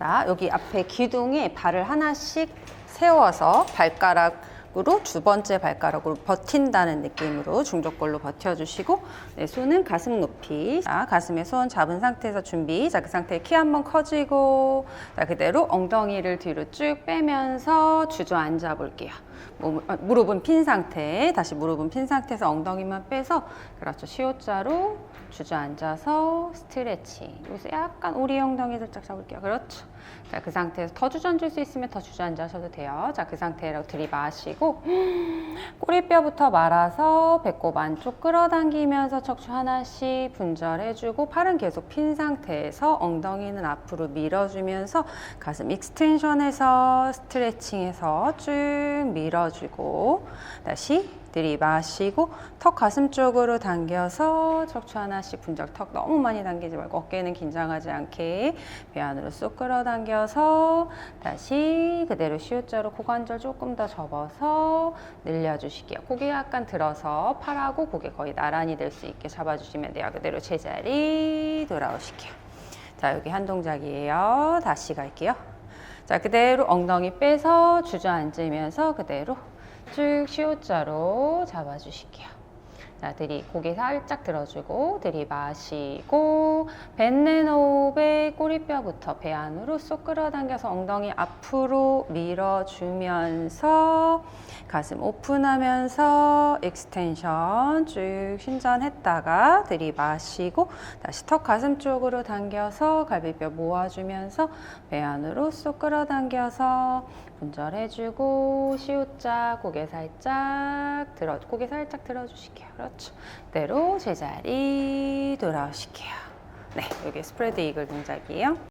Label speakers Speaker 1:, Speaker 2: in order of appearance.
Speaker 1: 자, 여기 앞에 기둥에 발을 하나씩 세워서 발가락 으로 두 번째 발가락으로 버틴다는 느낌으로 중족골로 버텨주시고 네, 손은 가슴 높이 자, 가슴에 손 잡은 상태에서 준비. 자, 그 상태에 키 한번 커지고 자, 그대로 엉덩이를 뒤로 쭉 빼면서 주저앉아 볼게요. 몸, 아, 무릎은 핀 상태. 다시 무릎은 핀 상태에서 엉덩이만 빼서 그렇죠. 시옷자로 주저앉아서 스트레칭. 여기서 약간 오리 엉덩이 살짝 잡을게요. 그렇죠. 자, 그 상태에서 더 주저앉을 수 있으면 더 주저앉으셔도 돼요. 자, 그 상태로 들이마시고 꼬리뼈부터 말아서 배꼽 안쪽 끌어당기면서 척추 하나씩 분절해주고 팔은 계속 핀 상태에서 엉덩이는 앞으로 밀어주면서 가슴 익스텐션해서 스트레칭해서 쭉 밀어주고 다시 들이마시고 턱 가슴 쪽으로 당겨서 척추 하나씩 분절 턱 너무 많이 당기지 말고 어깨는 긴장하지 않게 배 안으로 쏙 끌어당겨서 다시 그대로 시옷자로 고관절 조금 더 접어서 늘려주실게요. 고개 약간 들어서 팔하고 고개 거의 나란히 될 수 있게 잡아주시면 돼요. 그대로 제자리 돌아오실게요. 자 여기 한 동작이에요. 다시 갈게요 자 그대로 엉덩이 빼서 주저앉으면서 그대로 쭉 시옷자로 잡아주실게요. 자, 들이 고개 살짝 들어주고 들이마시고 뱉는 호흡에 꼬리뼈부터 배 안으로 쏙 끌어당겨서 엉덩이 앞으로 밀어주면서 가슴 오픈하면서 익스텐션 쭉 신전했다가 들이마시고 다시 턱 가슴 쪽으로 당겨서 갈비뼈 모아주면서 배 안으로 쏙 끌어당겨서 분절해주고 시옷자 고개 살짝 들어 고개 살짝 들어주실게요. 그렇죠. 그대로 제자리 돌아오실게요. 네, 여기 스프레드 이글 동작이에요.